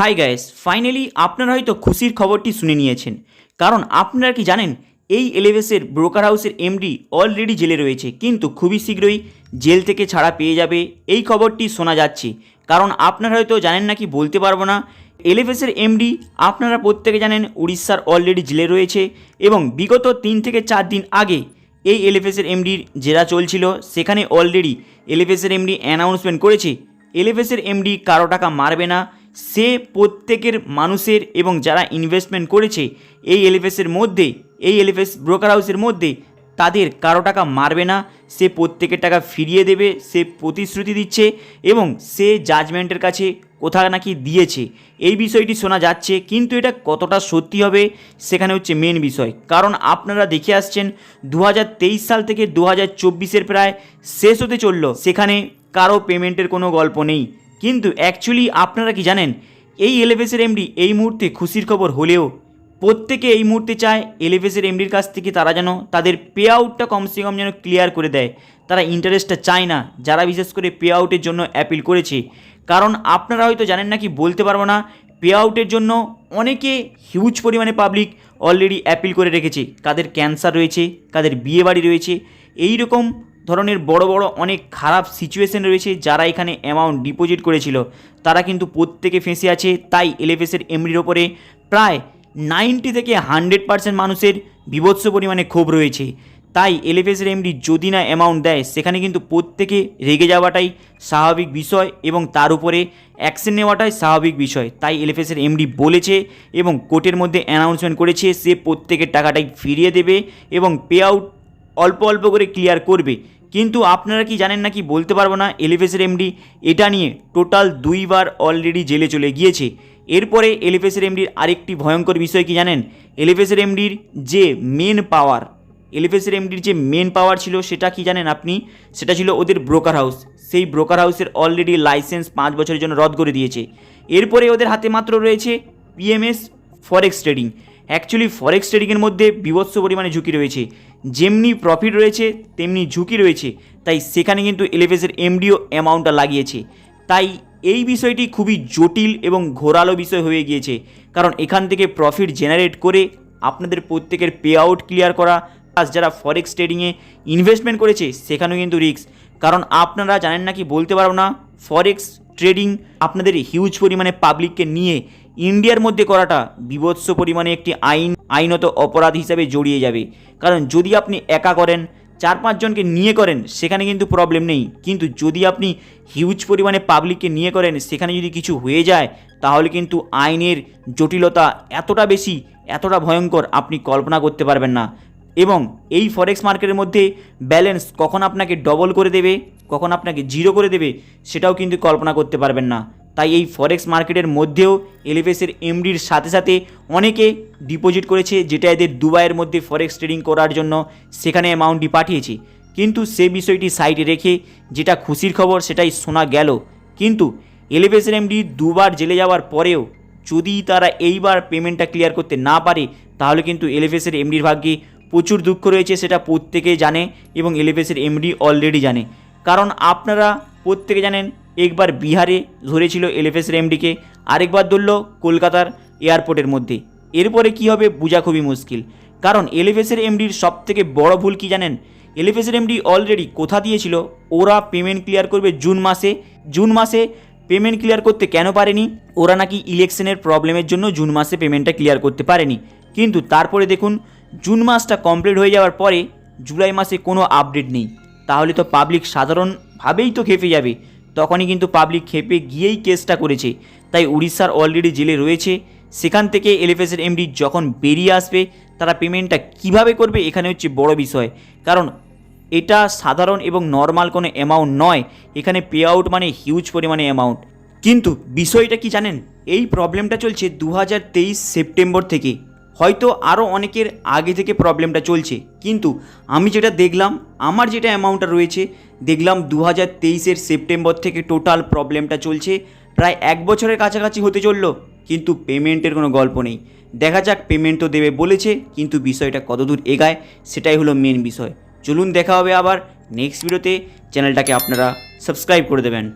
Hi guys, finally আপনারা হয়তো খুশির খবরটি শুনে নিয়েছেন। কারণ আপনারা কি জানেন, এই এলেভেসের ব্রোকার হাউসের এমডি অলরেডি জেলে রয়েছে, কিন্তু খুবই শীঘ্রই জেল থেকে ছাড়া পেয়ে যাবে এই খবরটি শোনা যাচ্ছে। কারণ আপনারা হয়তো জানেন না কি বলতে পারব না, এলেভেসের এমডি আপনারা প্রত্যেকে জানেন উড়িষ্যার অলরেডি জেলে রয়েছে এবং বিগত তিন থেকে চার দিন আগে এই এলএফএসের এমডির জেরা চলছিল। সেখানে অলরেডি এলএফএসের এমডি অ্যানাউন্সমেন্ট করেছে। এলএফএসের এমডি কারও টাকা মারবে না। সে প্রত্যেকের মানুষের এবং যারা ইনভেস্টমেন্ট করেছে, এই এলএফএসের মধ্যে, এই এলএফএস ব্রোকার হাউসের মধ্যে, তাদের কারও টাকা মারবে না। সে প্রত্যেকের টাকা ফিরিয়ে দেবে, সে প্রতিশ্রুতি দিচ্ছে এবং সে জাজমেন্টের কাছে কোথা নাকি দিয়েছে। এই বিষয়টি শোনা যাচ্ছে, কিন্তু এটা কতটা সত্যি হবে, সেখানে হচ্ছে মেন বিষয়। কারণ আপনারা দেখে আসছেন দু হাজার তেইশ সাল থেকে দু হাজার প্রায় শেষ হতে চলল, সেখানে কারও পেমেন্টের কোনো গল্প নেই। কিন্তু অ্যাকচুয়ালি আপনারা কি জানেন? এই এলএফএসের এমডি এই মুহূর্তে খুশির খবর হলেও প্রত্যেকে এই মুহূর্তে চায় এলএফএসের এমডির কাছ থেকে তারা যেন তাদের পে আউটটা কমসে কম যেন ক্লিয়ার করে দেয়। তারা ইন্টারেস্টটা চায় না, যারা বিশেষ করে পে আউটের জন্য অ্যাপিল করেছে। কারণ আপনারা হয়তো জানেন না কি বলতে পারব না পে আউটের জন্য অনেকে হিউজ পরিমাণে পাবলিক অলরেডি অ্যাপিল করে রেখেছে। কাদের ক্যান্সার রয়েছে, কাদের বিয়ে বাড়ি রয়েছে এই রকম ধরনের বড় বড় অনেক খারাপ সিচুয়েশন রয়েছে যারা এখানে অ্যামাউন্ট ডিপোজিট করেছিল। তারা কিন্তু প্রত্যেকে ফেঁসে আছে, তাই এলএফএসের এমডির ওপরে প্রায় নাইনটি থেকে হান্ড্রেড পার্সেন্ট মানুষের বিভৎস পরিমাণে ক্ষোভ রয়েছে। তাই এলএফএসের এমডি যদি না অ্যামাউন্ট দেয়, সেখানে কিন্তু প্রত্যেকে রেগে যাওয়াটাই স্বাভাবিক বিষয় এবং তার উপরে অ্যাকশন নেওয়াটাই স্বাভাবিক বিষয়। তাই এলএফএসের এমডি বলেছে এবং কোর্টের মধ্যে অ্যানাউন্সমেন্ট করেছে, সে প্রত্যেকের টাকাটাই ফিরিয়ে দেবে এবং পে আউট অল্প অল্প করে ক্লিয়ার করবে। কিন্তু আপনারা কি জানেন না কি বলতে পারব না? এলিফেসের এমডি এটা নিয়ে টোটাল দুইবার অলরেডি জেলে চলে গিয়েছে। এরপরে এলিফেসের এমডির আরেকটি ভয়ঙ্কর বিষয় কি জানেন? এলিফেসের এমডির যে মেন পাওয়ার এলিফেসের এমডির যে মেন পাওয়ার ছিল সেটা কি জানেন আপনি? সেটা ছিল ওদের ব্রোকার হাউস সেই ব্রোকার হাউসের অলরেডি লাইসেন্স পাঁচ বছরের জন্য রদ করে দিয়েছে। এরপরে ওদের হাতে মাত্র রয়েছে PMS forex trading actually forex ট্রেডিংয়ের মধ্যে বিভৎস পরিমাণে ঝুঁকি রয়েছে। যেমনি প্রফিট রয়েছে, তেমনি ঝুঁকি রয়েছে। তাই সেখানে কিন্তু এলএফএসের এমডিও অ্যামাউন্টটা লাগিয়েছে। তাই এই বিষয়টি খুবই জটিল এবং ঘোরালো বিষয় হয়ে গিয়েছে। কারণ এখান থেকে প্রফিট জেনারেট করে আপনাদের প্রত্যেকের পে আউট ক্লিয়ার করা প্লাস যারা ফরেক্স ট্রেডিংয়ে ইনভেস্টমেন্ট করেছে, সেখানেও কিন্তু রিস্ক কারণ আপনারা জানেন না কি বলতে পারব না ফরেক্স ট্রেডিং আপনাদের হিউজ পরিমাণে পাবলিককে নিয়ে ইন্ডিয়ার মধ্যে করাটা বিভৎস পরিমাণে একটি আইন, আইনত অপরাধ হিসাবে জড়িয়ে যাবে। কারণ যদি আপনি একা করেন, চার পাঁচজনকে নিয়ে করেন, সেখানে কিন্তু প্রবলেম নেই। কিন্তু যদি আপনি হিউজ পরিমাণে পাবলিককে নিয়ে করেন, সেখানে যদি কিছু হয়ে যায়, তাহলে কিন্তু আইনের জটিলতা এতটা বেশি, এতটা ভয়ঙ্কর আপনি কল্পনা করতে পারবেন না। এবং এই ফরেক্স মার্কেটের মধ্যে ব্যালেন্স কখন আপনাকে ডবল করে দেবে, কখন আপনাকে জিরো করে দেবে, সেটাও কিন্তু কল্পনা করতে পারবেন না। তাই এই ফরেক্স মার্কেটের মধ্যেও এলিভেসের এমডির সাথে সাথে অনেকে ডিপোজিট করেছে, যেটা এদের দুবাইয়ের মধ্যে ফরেক্স ট্রেডিং করার জন্য সেখানে অ্যামাউন্টটি পাঠিয়েছে। কিন্তু সে বিষয়টি সাইডে রেখে যেটা খুশির খবর সেটাই শোনা গেল। কিন্তু এলিভেসের এমডি দুবার জেলে যাওয়ার পরেও যদি তারা এইবার পেমেন্টটা ক্লিয়ার করতে না পারে, তাহলে কিন্তু এলিভেসের এমডির ভাগ্যে প্রচুর দুঃখ রয়েছে সেটা প্রত্যেকে জানে এবং এলিভেসের এমডি অলরেডি জানে। কারণ আপনারা প্রত্যেকে জানেন একবার বিহারে ধরেছিল এলএফএসের এমডিকে, আরেকবার ধরল কলকাতার এয়ারপোর্টের মধ্যে। এরপরে কি হবে বোঝা খুবই মুশকিল। কারণ এলএফএসের এমডির সব থেকে বড় ভুল কি জানেন? এলএফএসের এমডি অলরেডি কোথা দিয়েছিল? ওরা পেমেন্ট ক্লিয়ার করবে জুন মাসে। জুন মাসে পেমেন্ট ক্লিয়ার করতে কেন পারেনি? ওরা নাকি ইলেকশনের প্রবলেমের জন্য জুন মাসে পেমেন্টটা ক্লিয়ার করতে পারেনি। কিন্তু তারপরে দেখুন, জুন মাসটা কমপ্লিট হয়ে যাওয়ার পরে জুলাই মাসে কোনো আপডেট নেই। তাহলে তো পাবলিক সাধারণভাবেই তো খেপে যাবে। তখনই কিন্তু পাবলিক খেপে গিয়েই কেসটা করেছে। তাই উড়িষ্যার অলরেডি জেলে রয়েছে। সেখান থেকে এলএফএসের এমডি যখন বেরিয়ে আসবে, তারা পেমেন্টটা কীভাবে করবে এখানে হচ্ছে বড় বিষয়। কারণ এটা সাধারণ এবং নর্মাল কোনো অ্যামাউন্ট নয়। এখানে পে আউট মানে হিউজ পরিমাণে অ্যামাউন্ট কিন্তু বিষয়টা কি জানেন? এই প্রবলেমটা চলছে দু হাজার তেইশ সেপ্টেম্বর থেকে। হয়তো আরও অনেকের আগে থেকে প্রবলেমটা চলছে। কিন্তু আমি যেটা দেখলাম, আমার যেটা অ্যামাউন্টটা রয়েছে, দেখলাম দু হাজার তেইশের সেপ্টেম্বর থেকে টোটাল প্রবলেমটা চলছে, প্রায় এক বছরের কাছাকাছি হতে চলল, কিন্তু পেমেন্টের কোনো গল্প নেই। দেখা যাক পেমেন্ট তো দেবে বলেছে, কিন্তু বিষয়টা কতদূর এগায়, সেটাই হলো মেন বিষয়। চলুন দেখা হবে আবার নেক্সট ভিডিওতে চ্যানেলটাকে আপনারা সাবস্ক্রাইব করে দেবেন।